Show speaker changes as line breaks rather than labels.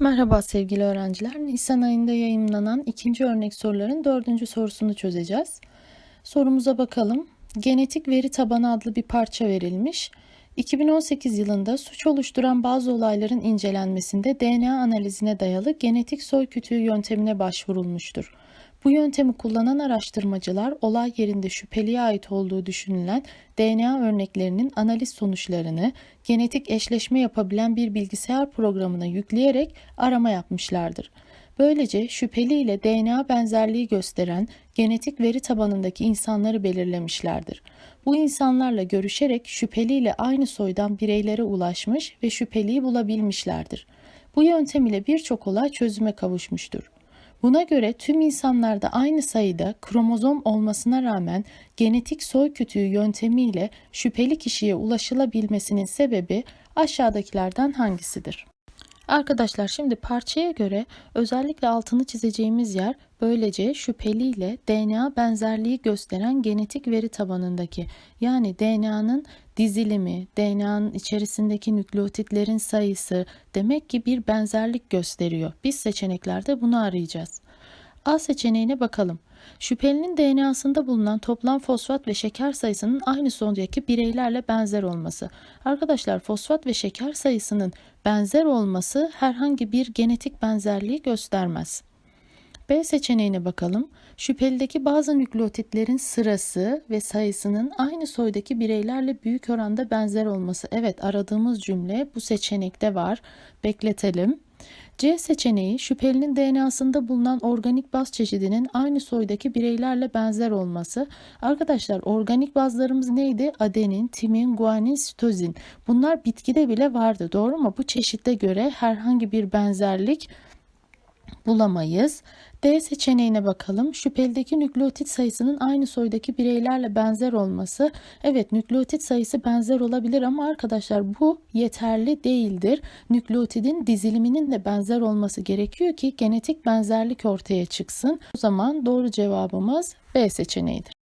Merhaba sevgili öğrenciler. Nisan ayında yayınlanan ikinci örnek soruların dördüncü sorusunu çözeceğiz. Sorumuza bakalım. Genetik veri tabanı adlı bir parça verilmiş. 2018 yılında suç oluşturan bazı olayların incelenmesinde DNA analizine dayalı genetik soy kütüğü yöntemine başvurulmuştur. Bu yöntemi kullanan araştırmacılar olay yerinde şüpheliye ait olduğu düşünülen DNA örneklerinin analiz sonuçlarını genetik eşleşme yapabilen bir bilgisayar programına yükleyerek arama yapmışlardır. Böylece şüpheli ile DNA benzerliği gösteren genetik veri tabanındaki insanları belirlemişlerdir. Bu insanlarla görüşerek şüpheli ile aynı soydan bireylere ulaşmış ve şüpheliyi bulabilmişlerdir. Bu yöntem ile birçok olay çözüme kavuşmuştur. Buna göre tüm insanlarda aynı sayıda kromozom olmasına rağmen genetik soy kütüğü yöntemiyle şüpheli kişiye ulaşılabilmesinin sebebi aşağıdakilerden hangisidir? Arkadaşlar şimdi parçaya göre özellikle altını çizeceğimiz yer böylece şüpheli ile DNA benzerliği gösteren genetik veri tabanındaki yani DNA'nın dizilimi, DNA'nın içerisindeki nükleotitlerin sayısı demek ki bir benzerlik gösteriyor. Biz seçeneklerde bunu arayacağız. A seçeneğine bakalım. Şüphelinin DNA'sında bulunan toplam fosfat ve şeker sayısının aynı sondaki bireylerle benzer olması. Arkadaşlar fosfat ve şeker sayısının benzer olması herhangi bir genetik benzerliği göstermez. B seçeneğine bakalım. Şüphelideki bazı nükleotitlerin sırası ve sayısının aynı soydaki bireylerle büyük oranda benzer olması. Evet aradığımız cümle bu seçenekte var. Bekletelim. C seçeneği şüphelinin DNA'sında bulunan organik baz çeşidinin aynı soydaki bireylerle benzer olması. Arkadaşlar organik bazlarımız neydi? Adenin, timin, guanin, sitozin. Bunlar bitkide bile vardı doğru mu? Bu çeşitte göre herhangi bir benzerlik bulamayız. D seçeneğine bakalım. Şüphelideki nükleotit sayısının aynı soydaki bireylerle benzer olması. Evet nükleotit sayısı benzer olabilir ama arkadaşlar bu yeterli değildir. Nükleotidin diziliminin de benzer olması gerekiyor ki genetik benzerlik ortaya çıksın. O zaman doğru cevabımız B seçeneğidir.